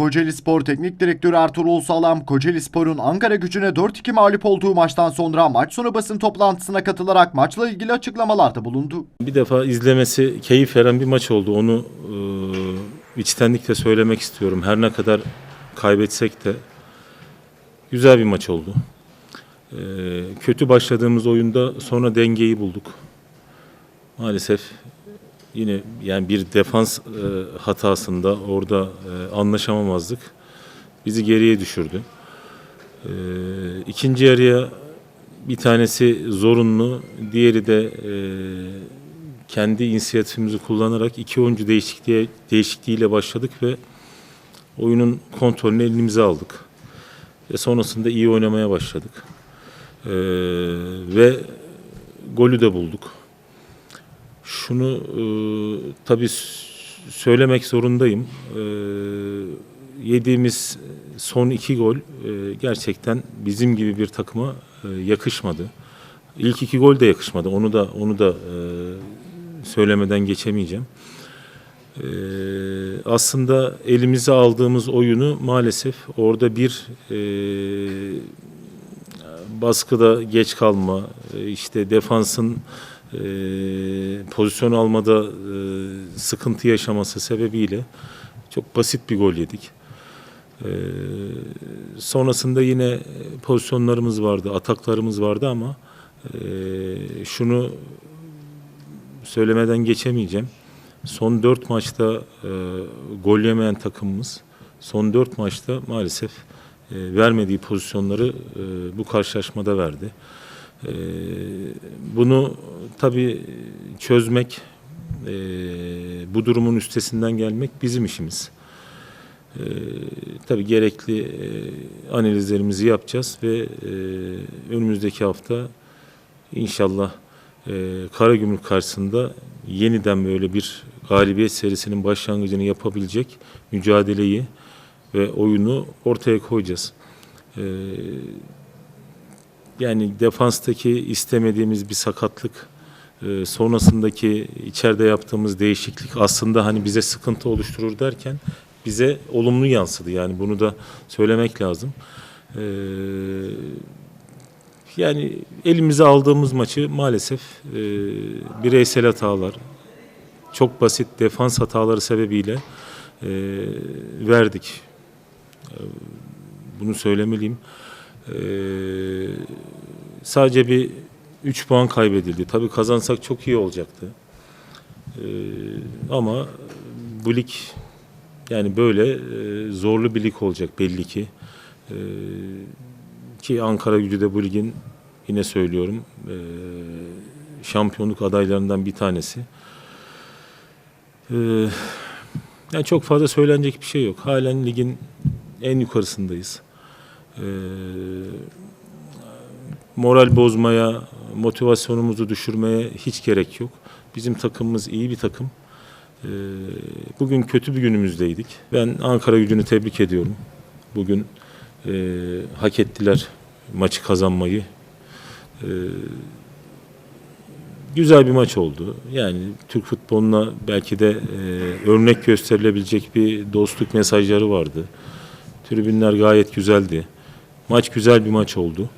Kocaeli Spor Teknik Direktörü Ertuğrul Sağlam, Kocaeli Spor'un Ankara gücüne 4-2 mağlup olduğu maçtan sonra maç sonu basın toplantısına katılarak maçla ilgili açıklamalarda bulundu. Bir defa izlemesi keyif veren bir maç oldu. Onu e, içtenlikle söylemek istiyorum. Her ne kadar kaybetsek de güzel bir maç oldu. E, kötü başladığımız oyunda sonra dengeyi bulduk. Maalesef yine yani bir defans e, hatasında orada e, anlaşamamazlık bizi geriye düşürdü. E, ikinci yarıya bir tanesi zorunlu, diğeri de e, kendi inisiyatifimizi kullanarak iki oyuncu değişikliğe, değişikliğiyle başladık ve oyunun kontrolünü elimize aldık. Ve sonrasında iyi oynamaya başladık. E, ve golü de bulduk. Şunu e, tabii söylemek zorundayım. E, yediğimiz son iki gol e, gerçekten bizim gibi bir takıma e, yakışmadı. İlk iki gol de yakışmadı. Onu da onu da e, söylemeden geçemeyeceğim. E, aslında elimize aldığımız oyunu maalesef orada bir e, baskıda geç kalma, e, işte defansın e, pozisyon almada e, sıkıntı yaşaması sebebiyle çok basit bir gol yedik. E, sonrasında yine pozisyonlarımız vardı, ataklarımız vardı ama e, şunu söylemeden geçemeyeceğim. Son dört maçta e, gol yemeyen takımımız son dört maçta maalesef e, vermediği pozisyonları e, bu karşılaşmada verdi. E, bunu tabii çözmek, e, bu durumun üstesinden gelmek bizim işimiz. E, tabii gerekli e, analizlerimizi yapacağız ve e, önümüzdeki hafta inşallah e, Karagümrük karşısında yeniden böyle bir galibiyet serisinin başlangıcını yapabilecek mücadeleyi ve oyunu ortaya koyacağız. E, yani defanstaki istemediğimiz bir sakatlık, e, sonrasındaki içeride yaptığımız değişiklik aslında hani bize sıkıntı oluşturur derken bize olumlu yansıdı. Yani bunu da söylemek lazım. E, yani elimize aldığımız maçı maalesef e, bireysel hatalar, çok basit defans hataları sebebiyle e, verdik. Bunu söylemeliyim. E, sadece bir 3 puan kaybedildi. Tabii kazansak çok iyi olacaktı. E, ama bu lig yani böyle e, zorlu bir lig olacak belli ki. E, ki Ankara gücü de bu ligin yine söylüyorum e, şampiyonluk adaylarından bir tanesi. E, yani çok fazla söylenecek bir şey yok. Halen ligin en yukarısındayız. E, moral bozmaya, motivasyonumuzu düşürmeye hiç gerek yok. Bizim takımımız iyi bir takım. E, bugün kötü bir günümüzdeydik. Ben Ankara gücünü tebrik ediyorum. Bugün e, hak ettiler maçı kazanmayı. E, güzel bir maç oldu. Yani Türk futboluna belki de e, örnek gösterilebilecek bir dostluk mesajları vardı. Tribünler gayet güzeldi. Maç güzel bir maç oldu.